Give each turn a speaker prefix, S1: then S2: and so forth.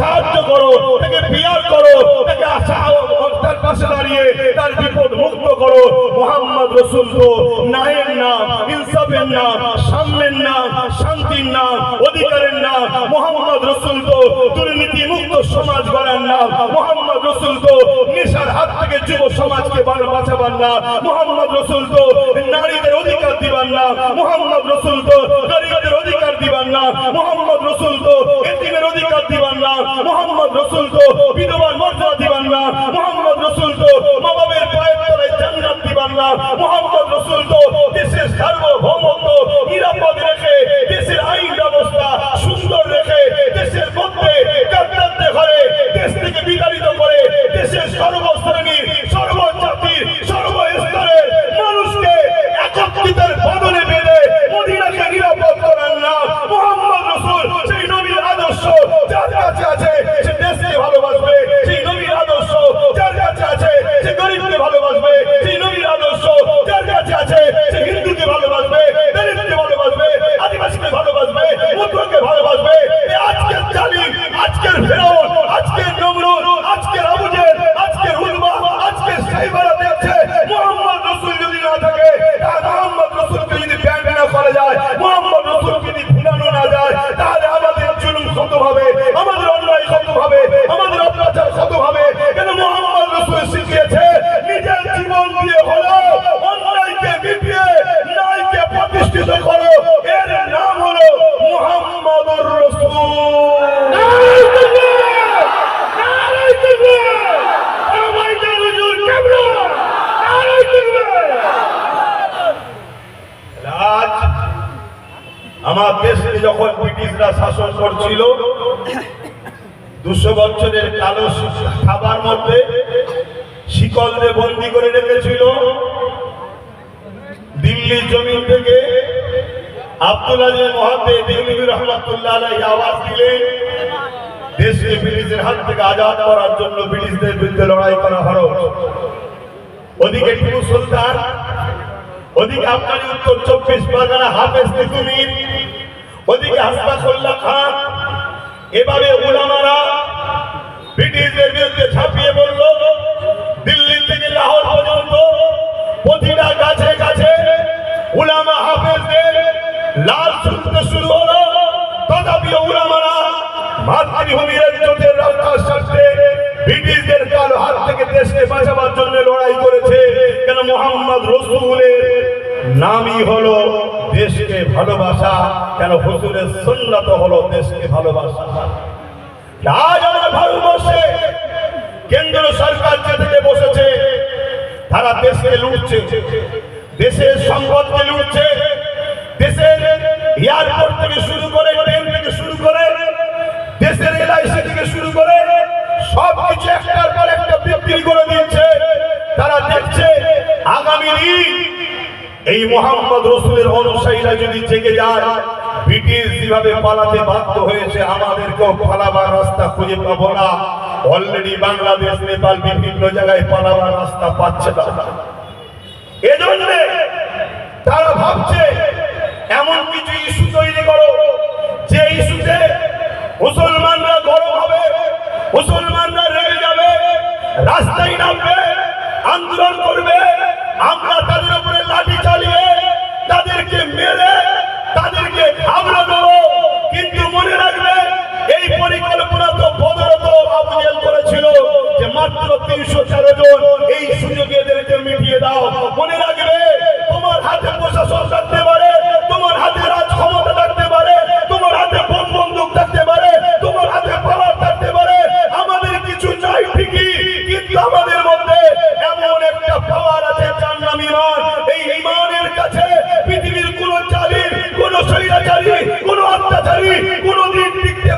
S1: সাহায্য করো, তাকে বিয়ার করো, তাকে তার পাশে দাঁড়িয়ে তার বিপদ মুক্ত করো। মোহাম্মদ রসুল তো নায়ের নাম, ইনসাফের নাম, সাম্যের নাম, শান্তির নাম, অধিকারের নাম, মোহাম্মদ রসুল তো দুর্নীতি মুক্ত সমাজ গড়ার নাম, মোহাম্মদ রসুল তো নেশার হাত থেকে যুব সমাজকে বাঁচাবার নাম, মোহাম্মদ রসুল তো নারীদের অধিকার দিবার না মোহাম্মদ রসুল তো গরিবদের অধিকার দিবার না মোহাম্মদ আমার দেশে যখন ব্রিটিশরা শাসন করছিল, দুশো বছরের কালো খাবার মধ্যে শিকল দিয়ে বন্দি করে রেখেছিল। দিল্লির জমিন থেকে আব্দুল দিল্লি রহমতুল্লাহ আওয়াজ দিলেন দেশকে হাত থেকে আজাদ করার জন্য ব্রিটিশদের লড়াই করা উত্তর চব্বিশ পরগনা হাফেজ ওদিকে হাসপাতুল্লাহ খান এভাবে উলামারা ব্রিটিশদের বিরুদ্ধে ঝাঁপিয়ে পড়ল। দিল্লি থেকে লাহোর পর্যন্ত প্রতিটা গাছে গাছে উলামা হাফেজদের লাল ছুটতে শুরু হলো। তথাপিও উলামারা মাতৃভূমির ইজ্জতের রক্ষার স্বার্থে ব্রিটিশদের কালো হাত থেকে দেশকে বাঁচাবার জন্য লড়াই করেছে। কেন মোহাম্মদ রসুলের নামই হলো দেশকে ভালোবাসা, কেন হুজুরের সুন্নত হলো দেশকে ভালোবাসা। আজ আমার ভারতবর্ষে কেন্দ্র সরকার যে থেকে বসেছে, তারা দেশকে লুটছে, দেশের সম্পদকে লুটছে এই মোহাম্মদ রসুলের অনুসারীরা যদি জেগে যায়, ব্রিটিশ যেভাবে পালাতে বাধ্য হয়েছে, আমাদেরকেও পালাবার রাস্তা খুঁজে পাবো না। অলরেডি বাংলাদেশ, নেপাল বিভিন্ন জায়গায় পালাবার রাস্তা পাচ্ছে না। এজন্য মনে রাখবে, তোমার হাতে প্রশাসন থাকতে পারে, তোমার হাতে রাজ ক্ষমতা থাকতে পারে, তোমার হাতে বোম বন্দুক থাকতে পারে, তোমার হাতে পাওয়ার থাকতে পারে। আমাদের কিছু চাই ঠিকই, কিন্তু আমাদের মধ্যে এমন একটা পাওয়ার আছে যার নাম ইমান। এই ইমানের কাছে পৃথিবীর কোন চালির, কোন শরীরাচারী কোন অত্যাচারী কোনদিন টিকতে